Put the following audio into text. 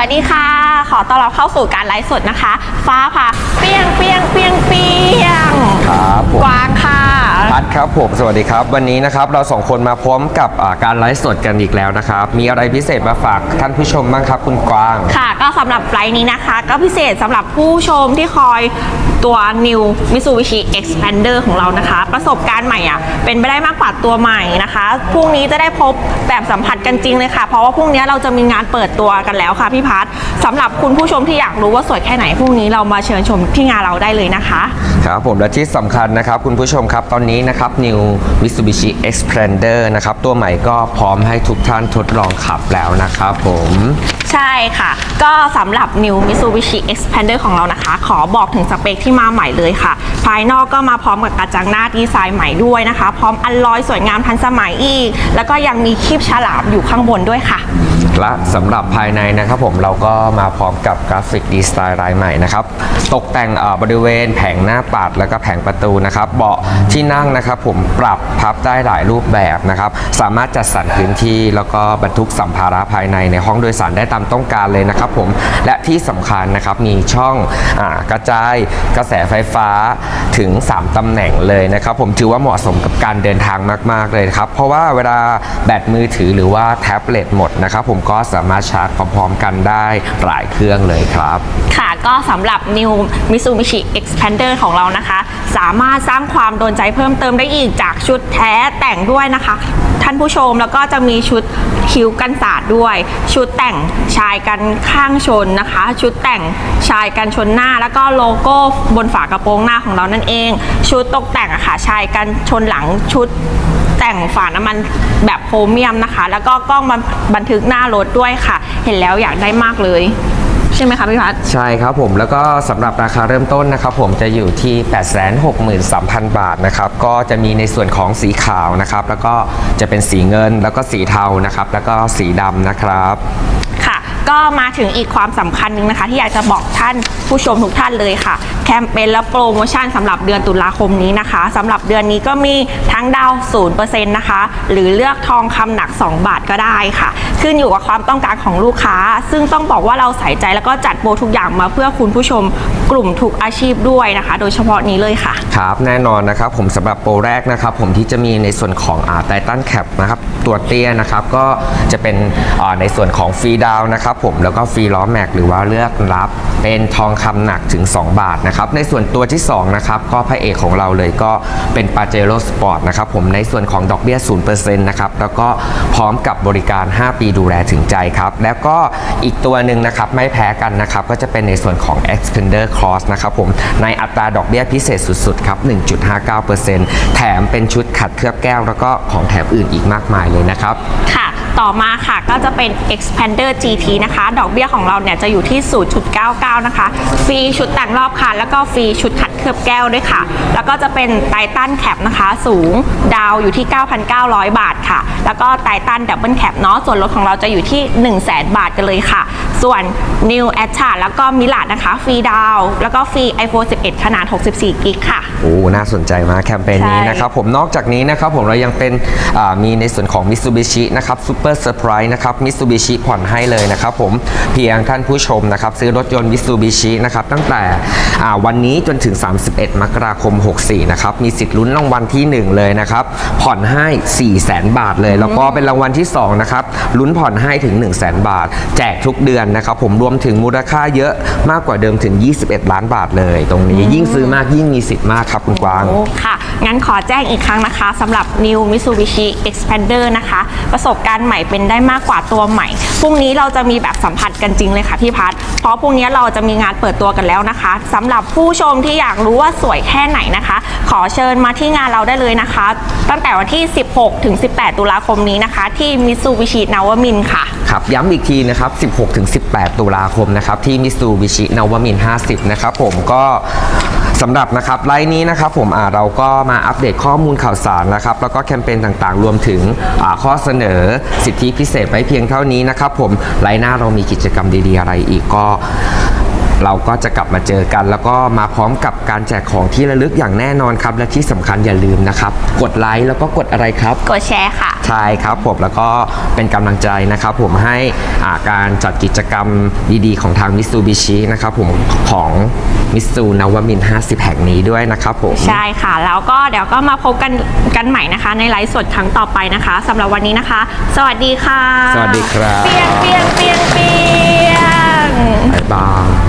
วัสดีค่ะ ขอต้อนรับเข้าสู่การไลฟ์สดนะคะ ฟ้าผ่าเปียงเปียงเปียงเปียงครับผมกวางค่ะพัดครับผมสวัสดีครับ วันนี้นะครับเราสองคนมาพร้อมกับอ่าการไลฟ์สดกันอีกแล้วนะครับ มีอะไรพิเศษมาฝากท่านผู้ชมบ้างครับคุณกวาง ค่ะ ก็สำหรับไฟล์นี้นะคะ ก็พิเศษสำหรับผู้ชมที่คอย ตัว New Mitsubishi Expander ของเรานะคะ ประสบการณ์ใหม่อะเป็นไปได้มากกว่าตัวใหม่นะคะพรุ่งนี้จะได้พบแบบสัมผัสกันจริงเลยค่ะ เพราะว่าพรุ่งนี้เราจะมีงานเปิดตัวกันแล้วค่ะพี่พัฒสำหรับคุณผู้ชมที่อยากรู้ว่าสวยแค่ไหนพรุ่งนี้เรามาเชิญชมที่งานเราได้เลยนะคะครับผมและที่สำคัญนะครับคุณผู้ชมครับตอนนี้นะครับ New Mitsubishi Xpander นะครับตัวใหม่ก็พร้อมให้ทุกท่านทดลองขับแล้วนะครับผม ใช่ค่ะ ก็สำหรับ New Mitsubishi Expander ของเรานะคะ ขอบอกถึงสเปคที่มาใหม่เลยค่ะ ภายนอกก็มาพร้อมกับกระจังหน้าดีไซน์ใหม่ด้วยนะคะ พร้อมอัลลอยสวยงามทันสมัยอีก แล้วก็ยังมีคีบฉลามอยู่ข้างบนด้วยค่ะ และสำหรับภายในนะครับผมเราก็มาพร้อมกับกราฟิกดีไซน์รายใหม่นะครับ ตกแต่งบริเวณแผงหน้าปัดแล้วก็แผงประตูนะครับ เบาะที่นั่งนะครับผมปรับพับได้หลายรูปแบบนะครับ สามารถจัดสรรพื้นที่แล้วก็บรรทุกสัมภาระภายในในห้องโดยสารได้ตามต้องการเลยนะครับผมและที่สำคัญนะครับมีช่องอกระจายกระแสไฟฟ้าถึง 3ตำแหน่งเลยนะครับ ผมถือว่าเหมาะสมกับการเดินทางมาก ๆเลยครับ เพราะว่าเวลาแบตมือถือหรือว่าแท็บเล็ตหมดนะครับผมก็สามารถชาร์จพร้อมๆกันได้หลายเครื่องเลยครับ ค่ะก็สำหรับ New Mitsubishi Expander ของเรานะคะ สามารถสร้างความโดนใจเพิ่มเติมได้อีกจากชุดแท้แต่งด้วยนะคะ ท่านผู้ชมแล้วก็จะมีชุดคิ้วกันสาดด้วย ชุดแต่งชายกันข้างชนนะคะ ชุดแต่งชายกันชนหน้า แล้วก็โลโก้บนฝากระโปรงหน้าของเรานั่นเอง ชุดตกแต่งอะค่ะชายกันชนหลังชุด แต่งฝาน้ำมันแบบโพรเมียมนะคะ แล้วก็กล้องบันบันทึกหน้ารถด้วยค่ะ เห็นแล้วอยากได้มากเลย ใช่ไหมคะพี่พัฒใช่ครับผมแล้วก็สำหรับราคาเริ่มต้นนะครับผมจะอยู่ที่ 863,000 บาทนะครับก็จะมีในส่วนของสีขาวนะครับ แล้วก็จะเป็นสีเงินแล้วก็สีเทานะครับ แล้วก็สีดำนะครับ ค่ะ ก็มาถึงอีกความสำคัญหนึ่งนะคะ ที่อยากจะบอกท่านผู้ชมทุกท่านเลยค่ะ แคมเปญและโปรโมชั่นสำหรับเดือนตุลาคมนี้นะคะสำหรับเดือนนี้ก็มีทั้งดาว0%นะคะ หรือเลือกทองคำหนัก 2 บาทก็ได้ค่ะ ขึ้นอยู่กับความต้องการของลูกค้า ซึ่งต้องบอกว่าเราใส่ใจแล้วก็จัดโปรทุกอย่างมาเพื่อคุณผู้ชมกลุ่มทุกอาชีพด้วยนะคะ โดยเฉพาะนี้เลยค่ะ ครับ แน่นอนนะครับผมสำหรับโปรแรกนะครับ ผมที่จะมีในส่วนของอาไททันแคปนะครับตัวเตี้ยนะครับก็จะเป็นในส่วนของฟรีดาวนะครับผมแล้วก็ฟรีล้อแม็กหรือว่าเลือกรับเป็นทองคำหนักถึง 2 บาทนะครับในส่วนตัวที่2นะครับก็พระเอกของเราเลยก็เป็นปาเจโร่สปอร์ตนะครับผมในส่วนของดอกเบี้ย0%นะครับแล้วก็พร้อมกับบริการ 5 ปีดูแลถึงใจครับแล้วก็อีกตัวหนึ่งนะครับไม่แพ้กันนะครับก็จะเป็นในส่วนของ Expander Cross นะครับผมในอัตราดอกเบี้ยพิเศษสุดๆครับ 1.59%แถมเป็นชุดขัดเคลือบแก้วแล้วก็ของแถมอื่นอีกมากมายเลยนะครับค่ะ ต่อมาค่ะก็จะเป็น Expander GT นะคะ ดอกเบี้ยของเราเนี่ยจะอยู่ที่ 0.99 นะคะ ฟรีชุดแต่งรอบคันแล้วก็ฟรีชุดขัดเคลือบแก้วด้วยค่ะ แล้วก็จะเป็นไททันแคปนะคะ สูงดาวอยู่ที่ 9,900 บาทค่ะ แล้วก็ไททันดับเบิลแคปเนาะส่วนลดของเราจะอยู่ที่ 100,000 บาทกันเลยค่ะ ส่วน New a t c h a แล้วก็มิลาดนะคะ ฟรีดาวแล้วก็ฟรี iPhone 11 ขนาด 64 กิกค่ะ โอ้ น่าสนใจมากแคมเปญนี้นะครับผมนอกจากนี้นะครับผมเรายังเป็นมีในส่วนของ Mitsubishi นะครับ Super Surprise นะครับ Mitsubishi ผ่อนให้เลยนะครับผมเพียงท่านผู้ชมนะครับซื้อรถยนต์ Mitsubishi นะครับตั้งแต่อ่าวันนี้จนถึง 31 มกราคม 64 นะครับ มีสิทธิ์ลุ้นรางวัลที่ 1 เลยนะครับ ผ่อนให้ 4 0 0 0 0 0บาทเลย แล้วก็เป็นรางวัลที่ 2 นะครับ ลุ้นผ่อนให้ถึง 1 0 0 0 0 0บาท แจกทุกเดือนนะครับ ผมรวมถึงมูลค่าเยอะมากกว่าเดิมถึง 21 ล้านบาทเลย ตรงนี้ยิ่งซื้อมากยิ่งมีสิทธิ์มากครับคุณกวางโอ้ค่ะ งั้นขอแจ้งอีกครั้งนะคะสำหรับ New Mitsubishi Expander นะคะ ประสบการณ์ใหม่เป็นได้มากกว่าตัวใหม่ พรุ่งนี้เราจะมีแบบสัมผัสกันจริงเลยค่ะพี่พัฒเพราะพรุ่งนี้เราจะมีงานเปิดตัวกันแล้วนะคะสำหรับผู้ชมที่อยากรู้ว่าสวยแค่ไหนนะคะ ขอเชิญมาที่งานเราได้เลยนะคะ ตั้งแต่วันที่ 16 ถึง 18 ตุลาคมนี้นะคะ ที่ Mitsubishi นวมินค่ะครับย้ำอีกทีนะครับ 16-18 ตุลาคมนะครับที่มิซูบิชินาวมิน50 นะครับผมก็ สำหรับนะครับไลน์นี้นะครับผมอ่าเราก็มาอัปเดตข้อมูลข่าวสารนะครับแล้วก็แคมเปญต่างๆ รวมถึงอ่าข้อเสนอสิทธิพิเศษไว้เพียงเท่านี้นะครับผมไลน์หน้าเรามีกิจกรรมดีๆอะไรอีกก็ เราก็จะกลับมาเจอกัน แล้วก็มาพร้อมกับการแจกของที่ระลึกอย่างแน่นอนครับ และที่สำคัญอย่าลืมนะครับ กดไลค์แล้วก็กดอะไรครับ กดแชร์ค่ะ ใช่ครับผมแล้วก็เป็นกำลังใจนะครับ ผมให้อ่าการจัดกิจกรรมดีๆ ของทางมิ t ซูบิชินะครับผมของมิซูนวมินทร์50 แห่งนี้ด้วยนะครับผม ใช่ค่ะ แล้วก็เดี๋ยวก็มาพบกันกันใหม่นะคะ ในไลฟ์สดครั้งต่อไปนะคะสำหรับวันนี้นะคะ สวัสดีค่ะ สวัสดีครับ เปียงเปียงเปียงเปียงบ๊ายบาย